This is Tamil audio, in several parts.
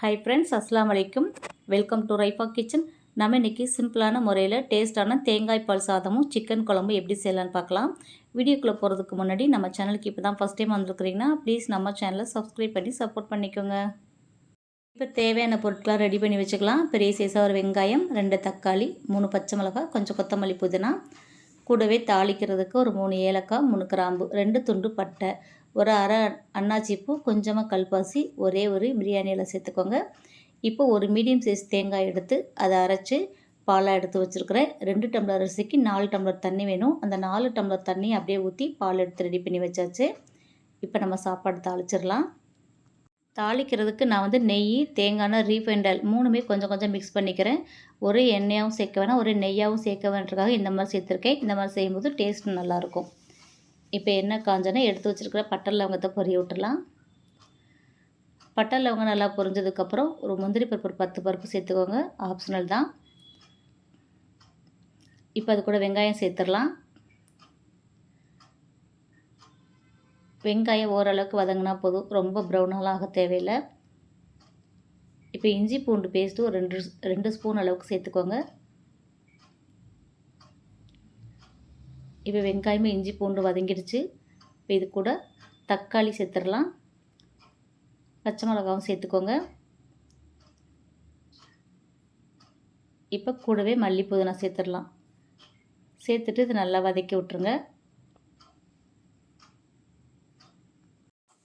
ஹாய் ஃப்ரெண்ட்ஸ் அஸ்லாம் வலைக்கும் வெல்கம் டு ரைஃபா கிச்சன் நம்ம இன்றைக்கி சிம்பிளான முறையில் டேஸ்ட்டான தேங்காய் பால் சாதமும் சிக்கன் குழம்பு எப்படி செய்யலான்னு பார்க்கலாம். வீடியோக்குள்ளே போகிறதுக்கு முன்னாடி நம்ம சேனலுக்கு இப்போ தான் ஃபஸ்ட் டைம் வந்துருக்குறீங்கன்னா ப்ளீஸ் நம்ம சேனலை சப்ஸ்கிரைப் பண்ணி சப்போர்ட் பண்ணிக்கோங்க. இப்போ தேவையான பொருட்களாக ரெடி பண்ணி வச்சுக்கலாம். பெரிய சைஸாக ஒரு வெங்காயம் ரெண்டு தக்காளி மூணு பச்சை மிளகாய் கொஞ்சம் கொத்தமல்லி புதினா. கூடவே தாளிக்கிறதுக்கு ஒரு மூணு ஏலக்காய் மூணு கிராம்பு ரெண்டு துண்டு பட்டை ஒரு அரை அன்னாச்சிப்பூ கொஞ்சமாக கல்பாசி ஒரே ஒரு பிரியாணியில் சேர்த்துக்கோங்க. இப்போ ஒரு மீடியம் சைஸ் தேங்காய் எடுத்து அதை அரைச்சி பாலாக எடுத்து வச்சுருக்கிறேன். ரெண்டு டம்ளர் அரிசிக்கு நாலு டம்ளர் தண்ணி வேணும். அந்த நாலு டம்ளர் தண்ணி அப்படியே ஊற்றி பால் எடுத்து ரெடி பண்ணி வச்சாச்சு. இப்போ நம்ம சாப்பாடு தாளிச்சிடலாம். தாளிக்கிறதுக்கு நான் வந்து நெய் தேங்காய் ரீஃபைண்ட் ஆயில் மூணுமே கொஞ்சம் கொஞ்சம் மிக்ஸ் பண்ணிக்கிறேன். ஒரு எண்ணெயாகவும் சேர்க்க வேணாம் ஒரு நெய்யாகவும் சேர்க்க வேண்டியதுக்காக இந்த மாதிரி சேர்த்துருக்கேன். இந்த மாதிரி செய்யும்போது டேஸ்ட் நல்லாயிருக்கும் இப்போ என்ன காஞ்சோன்னா எடுத்து வச்சுருக்கிற பட்டை லவங்கத்தை பொரிய விட்டுடலாம். பட்டை லவங்கம் நல்லா பொரிஞ்சதுக்கப்புறம் ஒரு முந்திரி பருப்பு ஒரு பத்து பருப்பு சேர்த்துக்கோங்க. ஆப்ஷனல் தான். இப்போ அது கூட வெங்காயம் சேர்த்துடலாம். வெங்காயம் ஓரளவுக்கு வதங்கினா போதும். ரொம்ப ப்ரௌனாலாம் ஆக தேவையில்லை. இப்போ இஞ்சி பூண்டு பேஸ்ட்டு ஒரு ரெண்டு ரெண்டு ஸ்பூன் அளவுக்கு சேர்த்துக்கோங்க. இப்போ வெங்காயமும் இஞ்சி பூண்டு வதங்கிடுச்சு. இப்போ இது கூட தக்காளி சேர்த்துடலாம். பச்சை மிளகாவும் சேர்த்துக்கோங்க. இப்போ கூடவே மல்லி புதினா சேர்த்துடலாம். சேர்த்துட்டு இது நல்லா வதக்கி விட்ருங்க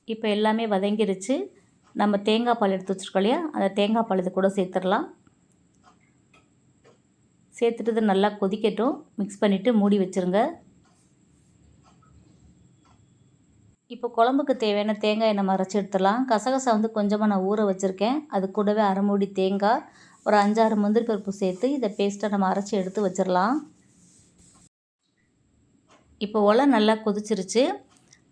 இப்போ எல்லாமே வதங்கிருச்சு நம்ம தேங்காய் பால் எடுத்து வச்சுருக்கோம் இல்லையா? அந்த தேங்காய் பால் இது கூட சேர்த்துடலாம். சேர்த்துட்டு இது நல்லா கொதிக்கட்டும். மிக்ஸ் பண்ணிவிட்டு மூடி வச்சுருங்க. இப்போ குழம்புக்கு தேவையான தேங்காயை நம்ம அரைச்சி எடுத்துடலாம். கசகசா வந்து கொஞ்சமாக நான் ஊற வச்சுருக்கேன். அது கூடவே அரைமூடி தேங்காய் ஒரு அஞ்சாறு முந்திரி பருப்பு சேர்த்து இதை பேஸ்ட்டாக நம்ம அரைச்சி எடுத்து வச்சிடலாம். இப்போ ஒலை நல்லா கொதிச்சிருச்சு.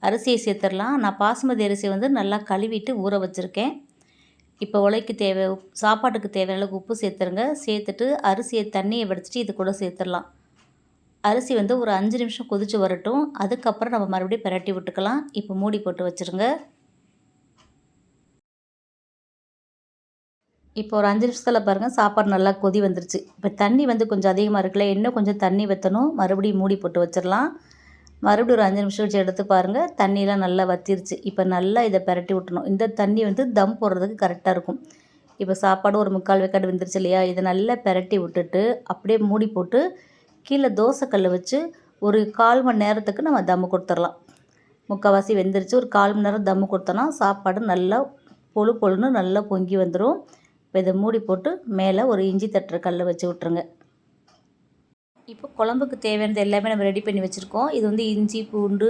அரிசியை சேர்த்துடலாம். நான் பாசுமதி அரிசி வந்து நல்லா கழுவிட்டு ஊற வச்சுருக்கேன். இப்போ உலைக்கு தேவை சாப்பாட்டுக்கு தேவையான அளவுக்கு உப்பு சேர்த்துருங்க. சேர்த்துட்டு அரிசியை தண்ணியை வடிச்சிட்டு இது கூட சேர்த்துடலாம். அரிசி வந்து ஒரு அஞ்சு நிமிஷம் கொதித்து வரட்டும். அதுக்கப்புறம் நம்ம மறுபடியும் பிரட்டி விட்டுக்கலாம். இப்போ மூடி போட்டு வச்சுருங்க. இப்போ ஒரு அஞ்சு நிமிஷத்தில் பாருங்கள் சாப்பாடு நல்லா கொதி வந்துருச்சு. இப்போ தண்ணி வந்து கொஞ்சம் அதிகமாக இருக்குல்ல இன்னும் கொஞ்சம் தண்ணி வைத்தணும். மறுபடியும் மூடி போட்டு வச்சிடலாம் மறுபடியும் ஒரு அஞ்சு நிமிஷம் வச்சு எடுத்து பாருங்கள் தண்ணியெலாம் நல்லா வத்திருச்சு. இப்போ நல்லா இதை பிரட்டி விட்டணும். இந்த தண்ணி வந்து தம் போடுறதுக்கு கரெக்டாக இருக்கும். இப்போ சாப்பாடு ஒரு முக்கால் வெக்காடு வந்துருச்சு இல்லையா? இதை நல்லா பிரட்டி விட்டுட்டு அப்படியே மூடி போட்டு கீழே தோசைக்கல் வச்சு ஒரு கால் மணி நேரத்துக்கு நம்ம தம்மு கொடுத்துர்லாம் முக்கால்வாசி வெந்துருச்சு. ஒரு கால் மணி நேரம் தம்மு கொடுத்தோன்னா சாப்பாடு நல்லா பொழு பொழுன்னு நல்லா பொங்கி வந்துடும் இப்போ இதை மூடி போட்டு மேலே ஒரு இஞ்சி தட்டுற கல்லை வச்சு விட்ருங்க இப்போ குழம்புக்கு தேவையானது எல்லாமே நம்ம ரெடி பண்ணி வச்சுருக்கோம். இது வந்து இஞ்சி பூண்டு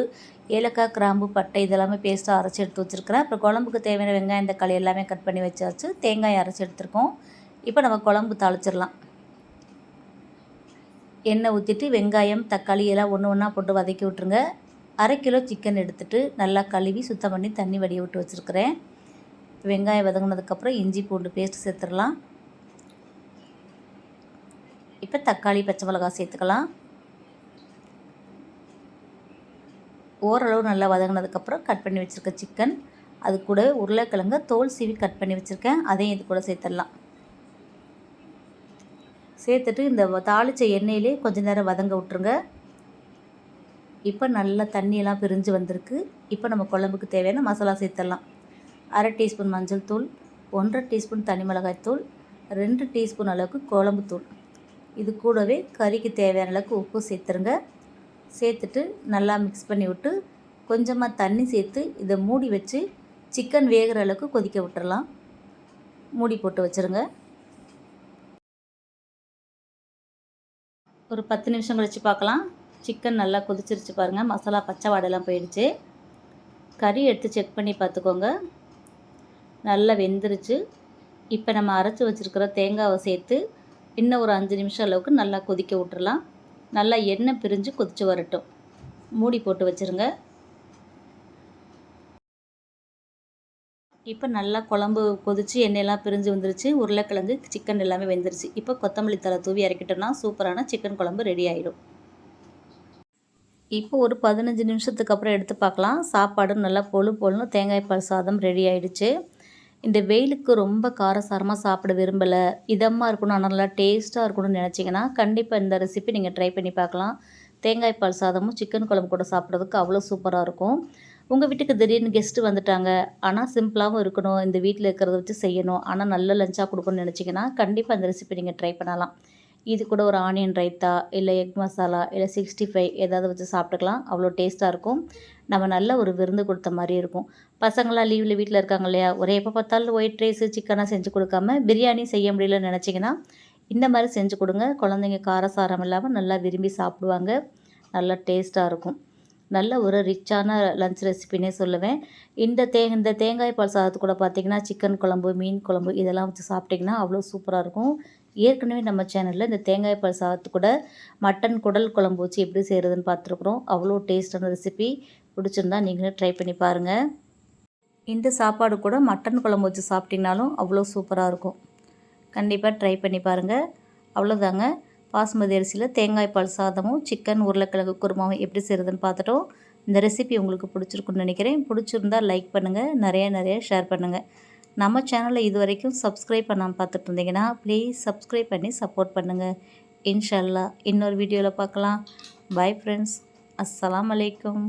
ஏலக்காய் கிராம்பு பட்டை இதெல்லாமே பேஸ்ட்டாக அரைச்சி எடுத்து வச்சுருக்கிறேன். அப்புறம் குழம்புக்கு தேவையான வெங்காயம் தக்காளி எல்லாமே கட் பண்ணி வச்சாச்சு. தேங்காய் அரைச்சி எடுத்துருக்கோம். இப்போ நம்ம குழம்பு தாளிச்சிடலாம். எண்ணெய் ஊற்றிட்டு வெங்காயம் தக்காளி எல்லாம் ஒன்று ஒன்றா போட்டு வதக்கி விட்ருங்க அரை கிலோ சிக்கன் எடுத்துகிட்டு நல்லா கழுவி சுத்தம் பண்ணி தண்ணி வடிய விட்டு வச்சுருக்கிறேன். வெங்காயம் வதங்கினதுக்கப்புறம் இஞ்சி பூண்டு பேஸ்ட் சேர்த்துடலாம். இப்போ தக்காளி பச்சை மிளகாய் சேர்த்துக்கலாம். ஓரளவு நல்லா வதங்கினதுக்கப்புறம் கட் பண்ணி வச்சுருக்க சிக்கன் அது கூட உருளைக்கிழங்கு தோல் சீவி கட் பண்ணி வச்சுருக்கேன். அதையும் இது கூட சேர்த்துடலாம். சேர்த்துட்டு இந்த தாளித்த எண்ணெயிலே கொஞ்சம் நேரம் வதங்க விட்ருங்க இப்போ நல்லா தண்ணியெல்லாம் பிரிஞ்சு வந்திருக்கு. இப்போ நம்ம குழம்புக்கு தேவையான மசாலா சேர்த்துடலாம். அரை டீஸ்பூன் மஞ்சள் தூள் ஒன்றரை டீஸ்பூன் தனி மிளகாய் தூள் ரெண்டு டீஸ்பூன் அளவுக்கு குழம்பு தூள். இது கூடவே கறிக்கு தேவையான அளவுக்கு உப்பு சேர்த்துருங்க. சேர்த்துட்டு நல்லா மிக்ஸ் பண்ணி விட்டு கொஞ்சமாக தண்ணி சேர்த்து இதை மூடி வச்சு சிக்கன் வேகிற அளவுக்கு கொதிக்க விட்டுறலாம். மூடி போட்டு வச்சுருங்க. ஒரு பத்து நிமிஷம் கழித்து பார்க்கலாம். சிக்கன் நல்லா கொதிச்சிருச்சு பாருங்கள் மசாலா பச்சை வாடெல்லாம் போயிடுச்சு. கறி எடுத்து செக் பண்ணி பார்த்துக்கோங்க. நல்லா வெந்துருச்சு. இப்போ நம்ம அரைச்சி வச்சுருக்கிற தேங்காவை சேர்த்து இன்னும் ஒரு அஞ்சு நிமிஷம் அளவுக்கு நல்லா கொதிக்க விட்டுறலாம். நல்லா எண்ணெய் பிரிஞ்சு கொதித்து வரட்டும். மூடி போட்டு வச்சுருங்க. இப்போ நல்லா குழம்பு கொதித்து எண்ணெயெல்லாம் பிரிஞ்சு வந்துருச்சு. உருளைக்கிழங்கு சிக்கன் எல்லாமே வெந்துருச்சு. இப்போ கொத்தமல்லி தலை தூவி இறக்கிட்டோம்னா சூப்பரான சிக்கன் குழம்பு ரெடி ஆகிடும் இப்போ ஒரு பதினஞ்சு நிமிஷத்துக்கு அப்புறம் எடுத்து பார்க்கலாம். சாப்பாடு நல்லா பொழு பொழுன்னு தேங்காய் பால் சாதம் ரெடி ஆகிடுச்சு இந்த வெயிலுக்கு ரொம்ப காரசாரமாக சாப்பிட விரும்பலை. இதமாக இருக்கணும் ஆனால் நல்லா டேஸ்ட்டாக இருக்கணும்னு நினச்சிங்கன்னா கண்டிப்பாக இந்த ரெசிபி நீங்கள் ட்ரை பண்ணி பார்க்கலாம். தேங்காய் பால் சாதமும் சிக்கன் குழம்பு கூட சாப்பிட்றதுக்கு அவ்வளோ சூப்பராக இருக்கும். உங்கள் வீட்டுக்கு திடீர்னு கெஸ்ட்டு வந்துட்டாங்க. ஆனால் சிம்பிளாகவும் இருக்கணும். இந்த வீட்டில் இருக்கிறத வச்சு செய்யணும். ஆனால் நல்ல லஞ்சாக கொடுக்கணும்னு நினச்சிங்கன்னா கண்டிப்பாக இந்த ரெசிபி நீங்கள் ட்ரை பண்ணலாம். இது கூட ஒரு ஆனியன் ரைத்தா இல்லை எக் மசாலா இல்லை சிக்ஸ்டி ஃபைவ் ஏதாவது வச்சு சாப்பிட்டுக்கலாம். அவ்வளோ டேஸ்ட்டாக இருக்கும். நம்ம நல்ல ஒரு விருந்து கொடுத்த மாதிரி இருக்கும். பசங்களாம் லீவில் வீட்டில் இருக்காங்க இல்லையா? ஒரே எப்போ பார்த்தாலும் ஒயிட் ரைஸு சிக்கனாக செஞ்சு கொடுக்காம பிரியாணி செய்ய முடியலன்னு நினச்சிங்கன்னா இந்த மாதிரி செஞ்சு கொடுங்க. குழந்தைங்க காரசாரம் இல்லாமல் நல்லா விரும்பி சாப்பிடுவாங்க. நல்லா டேஸ்ட்டாக இருக்கும். நல்ல ஒரு ரிச்சான லஞ்ச் ரெசிபினே சொல்லுவேன். இந்த தே இந்த தேங்காய் பால் சாதத்து கூட பார்த்திங்கன்னா சிக்கன் குழம்பு மீன் குழம்பு இதெல்லாம் வச்சு சாப்பிட்டிங்கன்னா அவ்வளோ சூப்பராக இருக்கும். ஏற்கனவே நம்ம சேனலில் இந்த தேங்காய் பால் சாதத்து கூட மட்டன் குடல் குழம்பு வச்சு எப்படி செய்கிறதுன்னு பார்த்துருக்குறோம் அவ்வளோ டேஸ்டான ரெசிபி பிடிச்சிருந்தா நீங்களே ட்ரை பண்ணி பாருங்கள் இந்த சாப்பாடு கூட மட்டன் குழம்பு வச்சு சாப்பிட்டிங்கனாலும் அவ்வளோ சூப்பராக இருக்கும். கண்டிப்பாக ட்ரை பண்ணி பாருங்கள் அவ்வளோதாங்க பாஸ்மதி அரிசியில் தேங்காய் பால் சாதமும் சிக்கன் உருளைக்கிழங்கு குருமாவும் எப்படி செய்கிறதுன்னு பார்த்துட்டோம். இந்த ரெசிபி உங்களுக்கு பிடிச்சிருக்குன்னு நினைக்கிறேன். பிடிச்சிருந்தால் லைக் பண்ணுங்கள் நிறைய நிறைய ஷேர் பண்ணுங்கள் நம்ம சேனலை இது வரைக்கும் சப்ஸ்கிரைப் பண்ணாமல் பார்த்துட்டு இருந்தீங்கன்னா ப்ளீஸ் சப்ஸ்கிரைப் பண்ணி சப்போர்ட் பண்ணுங்கள் இன்ஷல்லா இன்னொரு வீடியோவில் பார்க்கலாம். பாய் ஃப்ரெண்ட்ஸ் அஸ்ஸலாம் அலைக்கும்